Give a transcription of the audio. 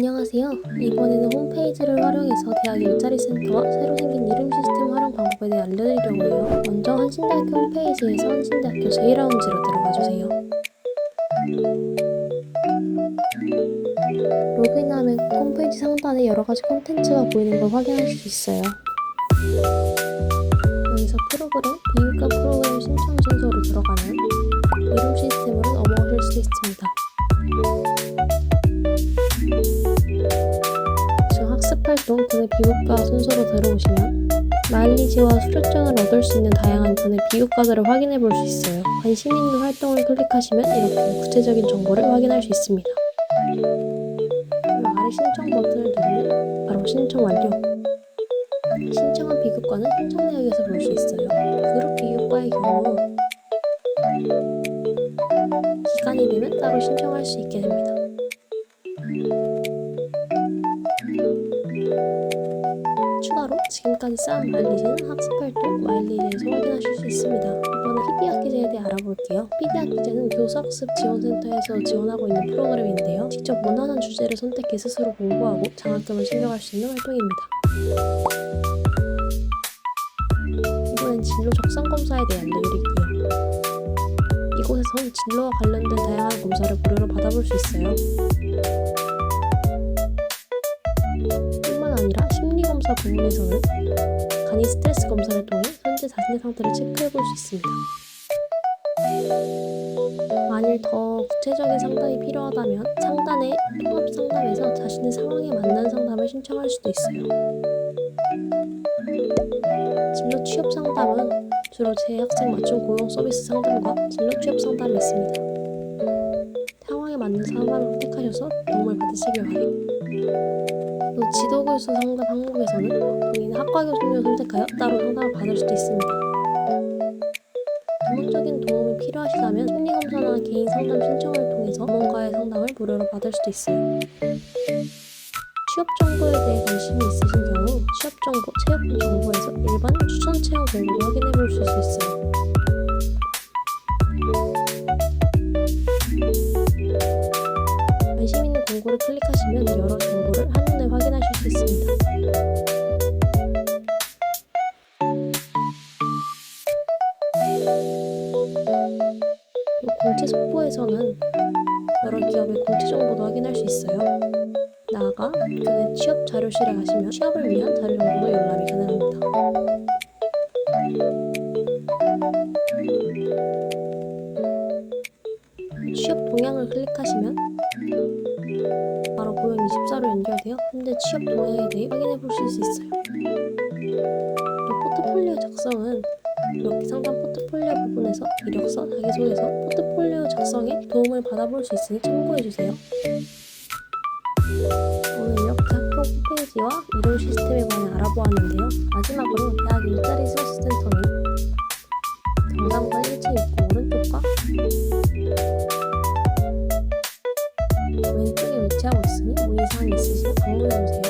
안녕하세요. 이번에는 홈페이지를 활용해서 대학 일자리 센터와 새로 생긴 이름 시스템 활용 방법에 대해 알려드리려고 해요. 먼저 한신대학교 홈페이지에서 한신대학교 제1라운지로 들어가 주세요. 로그인하면 홈페이지 상단에 여러 가지 콘텐츠가 보이는 걸 확인할 수 있어요. 여기서 프로그램, 비교과 프로그램 신청 순서로 들어가면 이름 시스템으로 넘어가실 수 있습니다. 순서로 들어오시면 마일리지와 수료증을 얻을 수 있는 다양한 분의 비교과들을 확인해 볼 수 있어요. 관심 있는 활동을 클릭하시면 이렇게 구체적인 정보를 확인할 수 있습니다. 아래 신청 버튼을 누르면 바로 신청 완료. 신청한 비교과는 신청 내역에서 볼 수 있어요. 그룹 비교과의 경우 기간이 되면 따로 신청할 수 있게 됩니다. 지금까지 쌓은 마일리지는 학습활동 마일리지에서 확인하실 수 있습니다. 이번엔 PD학 기제에 대해 알아볼게요. PD학 기제는 교수학습 지원센터에서 지원하고 있는 프로그램인데요. 직접 원하는 주제를 선택해 스스로 공부하고 장학금을 챙겨갈 수 있는 활동입니다. 이번엔 진로 적성 검사에 대해 알려드릴게요. 이곳에선 진로와 관련된 다양한 검사를 무료로 받아볼 수 있어요. 검사 부분에서는 간이 스트레스 검사를 통해 현재 자신의 상태를 체크해 볼 수 있습니다. 만일 더 구체적인 상담이 필요하다면 상단의 통합 상담에서 자신의 상황에 맞는 상담을 신청할 수도 있어요. 진로 취업 상담은 주로 재학생 맞춤 고용 서비스 상담과 진로 취업 상담이 있습니다. 상황에 맞는 상담을 선택하셔서 도움을 받으시길 바랍니다. 또 지도교수 상담 항목에서는 본인 학과 교수님을 선택하여 따로 상담을 받을 수도 있습니다. 전문적인 도움이 필요하시다면 심리검사나 개인 상담 신청을 통해서 전문가의 상담을 무료로 받을 수도 있어요. 취업 정보에 대해 관심이 있으신 경우 취업 정보, 체육 정보에서 일반 추천 채용 공고도 확인해 볼 수 있어요. 공채 속보에서는 여러 기업의 공채 정보도 확인할 수 있어요. 나아가 교내 취업 자료실에 가시면 취업을 위한 자료 정보도 열람이 가능합니다. 취업 동향을 클릭하시면 바로 고용 24로 연결되어 현재 취업 동향에 대해 확인해 보실 수 있어요. 또 포트폴리오 작성은 이렇게 상단 포트폴리오 부분에서 이력서, 자기소개서, 포트폴리오 작성에 도움을 받아볼 수 있으니 참고해주세요. 오늘 이렇게 학교 홈페이지와 이론 시스템에 관해 알아보았는데요. 마지막으로 대학 일자리 서비스 센터는 경남과 1층 입구 오른쪽과 왼쪽에 위치하고 있으니 뭐 문의사항이 있으시면 방문해주세요.